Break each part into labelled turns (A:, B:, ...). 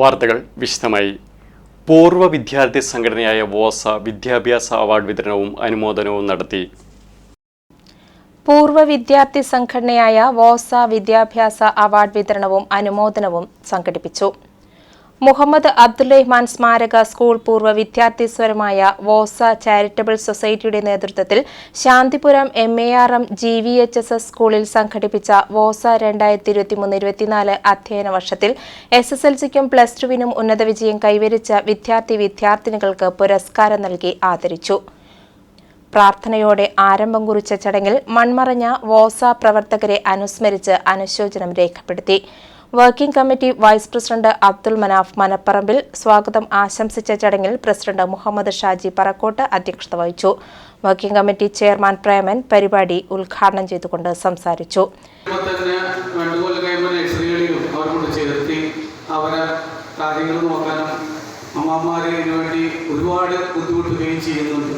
A: വാർത്തകൾ വിശദമായി. പൂർവ വിദ്യാർത്ഥി സംഘടനയായ വോസ വിദ്യാഭ്യാസ അവാർഡ് വിതരണവും അനുമോദനവും നടത്തി.
B: പൂർവ വിദ്യാർത്ഥി സംഘടനയായ വോസ വിദ്യാഭ്യാസ അവാർഡ് വിതരണവും അനുമോദനവും സംഘടിപ്പിച്ചു. മുഹമ്മദ് അബ്ദുറഹ്മാൻ സ്മാരക സ്കൂൾ പൂർവ വിദ്യാർത്ഥി സ്വരമായ വോസ ചാരിറ്റബിൾ സൊസൈറ്റിയുടെ നേതൃത്വത്തിൽ Shanthipuram M A R M G V H S S സ്കൂളിൽ സംഘടിപ്പിച്ച വോസ രണ്ടായിരത്തി ഇരുപത്തിമൂന്ന് ഇരുപത്തിനാല് അധ്യയന വർഷത്തിൽ എസ് എസ് എൽ സിക്കും പ്ലസ് ടുവിനും ഉന്നത വിജയം കൈവരിച്ച വിദ്യാർത്ഥി വിദ്യാർത്ഥിനികൾക്ക് പുരസ്കാരം നൽകി ആദരിച്ചു. പ്രാർത്ഥനയോടെ ആരംഭം കുറിച്ച ചടങ്ങിൽ മൺമറഞ്ഞ വോസ പ്രവർത്തകരെ അനുസ്മരിച്ച് അനുശോചനം രേഖപ്പെടുത്തി. Working committee vice president Abdul Manaf Manapparambil സ്വാഗതം ആശംസിച്ച ചടങ്ങിൽ പ്രസിഡന്റ് മുഹമ്മദ് ഷാജി പറക്കോട്ട് അധ്യക്ഷത വഹിച്ചു. വർക്കിംഗ് കമ്മിറ്റി ചെയർമാൻ പ്രേമൻ പരിപാടി ഉദ്ഘാടനം ചെയ്തുകൊണ്ട് സംസാരിച്ചു.
C: കാര്യങ്ങൾ നോക്കാനും അമ്മമാരെ ഇതിനു വേണ്ടി ഒരുപാട് ബുദ്ധിമുട്ടുകയും ചെയ്യുന്നുണ്ട്.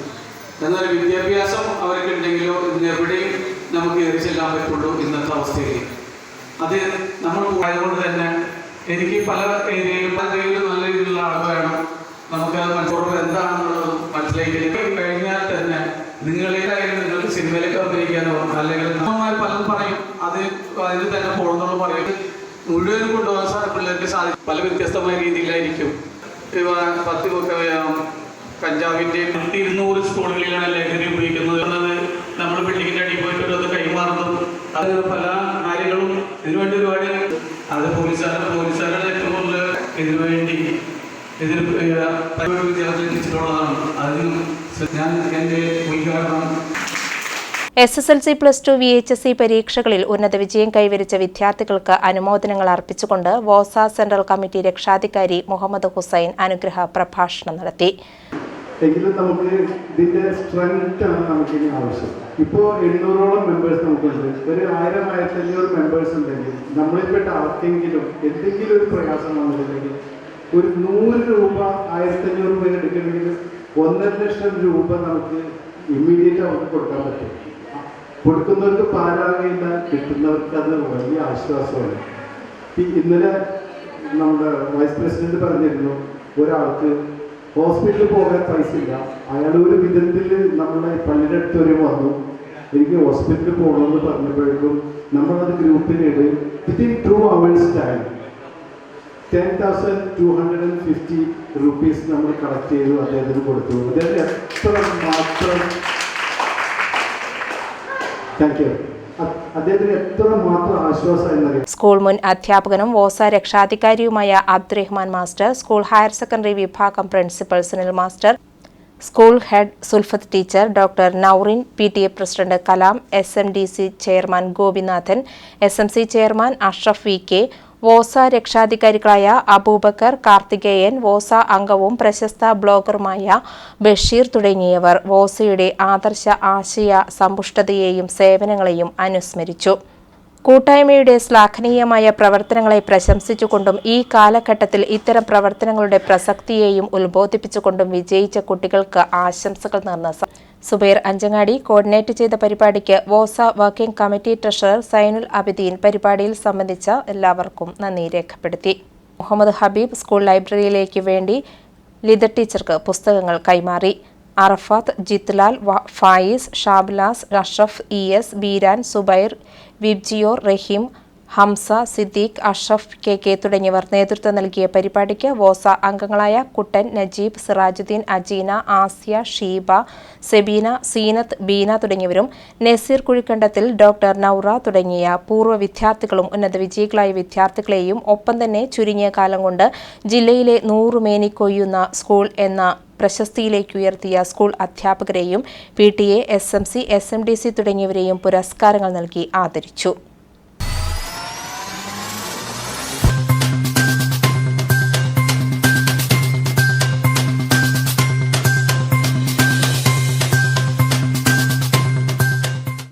C: എന്നാൽ വിദ്യാഭ്യാസം അവർക്ക് ഉണ്ടെങ്കിലോ ഇന്ന് എവിടെയും നമുക്ക് കയറി ചെല്ലാൻ പറ്റുള്ളൂ ഇന്നത്തെ അവസ്ഥയിൽ അത് നമ്മൾ പോയതുകൊണ്ട് തന്നെ എനിക്ക് പല ഏരിയയിലും പല രീതിയിലും നല്ല രീതിയിലുള്ള ആൾ വേണം. നമുക്കത് മനസ്സിലോട് എന്താണെന്നുള്ളത് മനസ്സിലാക്കി കഴിഞ്ഞാൽ തന്നെ നിങ്ങളിലായാലും നിങ്ങൾക്ക് സിനിമയിലേക്ക് അഭിനയിക്കാനോ അല്ലെങ്കിൽ നമ്മമാർ പലതും പറയും. അത് അതിന് തന്നെ പോകണമെന്നുള്ള പറയും. മുഴുവൻ കൊണ്ടുപോകാൻ പിള്ളേർക്ക് സാധിക്കും. പല വ്യത്യസ്തമായ രീതിയിലായിരിക്കും. പത്ത് ഒക്കെ കഞ്ചാവിന്റെ ഇരുന്നൂറ് സ്കൂളുകളിലാണ് ലഹരി ഉപയോഗിക്കുന്നത്. നമ്മൾ ബിൽഡിങ്ങിന്റെ അടിയിൽ പോയിട്ട് അത് പല കാര്യങ്ങളും ഇതിനുവേണ്ടി ഒരുപാട് അത് പോലീസുകാരുടെ പോലീസുകാരുടെ ഏറ്റവും കൂടുതൽ ഇതിനുവേണ്ടി ഇതിന് വിദ്യാർത്ഥി അതിനും അതിന് ഞാൻ എന്റെ ഉദ്ഘാടനം
B: S S L C plus two V H S C പരീക്ഷകളിൽ ഉന്നത വിജയം കൈവരിച്ച വിദ്യാർത്ഥികൾക്ക് അനുമോദനങ്ങൾ അർപ്പിച്ചുകൊണ്ട് വോസ സെൻട്രൽ കമ്മിറ്റി രക്ഷാധികാരി മുഹമ്മദ് ഹുസൈൻ അനുഗ്രഹ പ്രഭാഷണം നടത്തി.
D: എങ്കിലും നമുക്ക് ഇതിന്റെ സ്ട്രെങ്ത് ആണ് നമുക്ക് ഇനി ആവശ്യം. ഇപ്പോൾ എണ്ണൂറോളം മെമ്പേഴ്സ് നമുക്കുണ്ട്. ഒരു ആയിരം ആയിരത്തി അഞ്ഞൂറ് മെമ്പേഴ്സ് ഉണ്ടെങ്കിൽ നമ്മളിൽപ്പെട്ട ആർക്കെങ്കിലും എന്തെങ്കിലും ഒരു പ്രയാസം വന്നിട്ടുണ്ടെങ്കിൽ ഒരു നൂറ് രൂപ ആയിരത്തി അഞ്ഞൂറ് രൂപ എടുക്കണമെങ്കിൽ ഒന്നര ലക്ഷം രൂപ നമുക്ക് ഇമ്മീഡിയറ്റ് അവർക്ക് കൊടുക്കാൻ പറ്റും. കൊടുക്കുന്നവർക്ക് പാരാകയില്ല കിട്ടുന്നവർക്ക് അത് വലിയ ആശ്വാസമാണ്. ഇന്നലെ നമ്മുടെ വൈസ് പ്രസിഡന്റ് പറഞ്ഞിരുന്നു ഒരാൾക്ക് ഹോസ്പിറ്റലിൽ പോകാൻ പൈസ ഇല്ല. അയാൾ ഒരു വിധത്തിൽ നമ്മുടെ പള്ളിയുടെ അടുത്ത് വരെ വന്നു. എനിക്ക് ഹോസ്പിറ്റലിൽ പോകണമെന്ന് പറഞ്ഞപ്പോഴേക്കും നമ്മളത് ഗ്രൂപ്പിനിട് within two hours time ten thousand two hundred and fifty rupees നമ്മൾ കളക്ട് ചെയ്തു അദ്ദേഹത്തിന് കൊടുത്തു. അദ്ദേഹം എത്ര മാത്രം താങ്ക് യു
B: സ്കൂൾ മുൻ അധ്യാപകനും വോസ രക്ഷാധികാരിയുമായ Abdurahman master school higher secondary വിഭാഗം principal Sunil master school head Sulfath teacher doctor Naurin P T A president Kalam S M D C chairman Gopinathan S M C chairman Ashraf V K വോസ രക്ഷാധികാരികളായ അബൂബക്കർ കാർത്തികേയൻ വോസ അംഗവും പ്രശസ്ത ബ്ലോഗറുമായ ബഷീർ തുടങ്ങിയവർ വോസയുടെ ആദർശ ആശയ സമ്പുഷ്ടതയെയും സേവനങ്ങളെയും അനുസ്മരിച്ചു. കൂട്ടായ്മയുടെ ശ്ലാഘനീയമായ പ്രവർത്തനങ്ങളെ പ്രശംസിച്ചുകൊണ്ടും ഈ കാലഘട്ടത്തിൽ ഇത്തരം പ്രവർത്തനങ്ങളുടെ പ്രസക്തിയെയും ഉത്ബോധിപ്പിച്ചുകൊണ്ടും വിജയിച്ച കുട്ടികൾക്ക് ആശംസകൾ നേർന്ന സുബൈർ അഞ്ചങ്ങാടി കോർഡിനേറ്റ് ചെയ്ത പരിപാടിക്ക് വോസ working committee treasurer Sainul Abideen പരിപാടിയിൽ സംബന്ധിച്ച എല്ലാവർക്കും നന്ദി രേഖപ്പെടുത്തി. മുഹമ്മദ് ഹബീബ് സ്കൂൾ ലൈബ്രറിയിലേക്ക് വേണ്ടി ലിത ടീച്ചർക്ക് പുസ്തകങ്ങൾ കൈമാറി. Arafath Jithlal Fayis Shablas Ashraf E S Beeran Subair VIBGYOR Rahim Hamsa Siddique Ashraf K K തുടങ്ങിയവർ നേതൃത്വം നൽകിയ പരിപാടിക്ക് വോസ അംഗങ്ങളായ കുട്ടൻ നജീബ് സിറാജുദ്ദീൻ അജീന ആസിയ ഷീബ സെബീന സീനത്ത് ബീന തുടങ്ങിയവരും നസീർ കുഴിക്കണ്ടത്തിൽ ഡോക്ടർ നൌറ തുടങ്ങിയ പൂർവ വിദ്യാർത്ഥികളും ഉന്നത വിജയികളായ വിദ്യാർത്ഥികളെയും ഒപ്പം തന്നെ ചുരുങ്ങിയ കാലം കൊണ്ട് ജില്ലയിലെ നൂറുമേനി കൊയ്യുന്ന സ്കൂൾ എന്ന പ്രശസ്തിയിലേക്ക് ഉയർത്തിയ സ്കൂൾ അധ്യാപകരെയും P T A S M C S M D C തുടങ്ങിയവരെയും പുരസ്കാരങ്ങൾ നൽകി ആദരിച്ചു.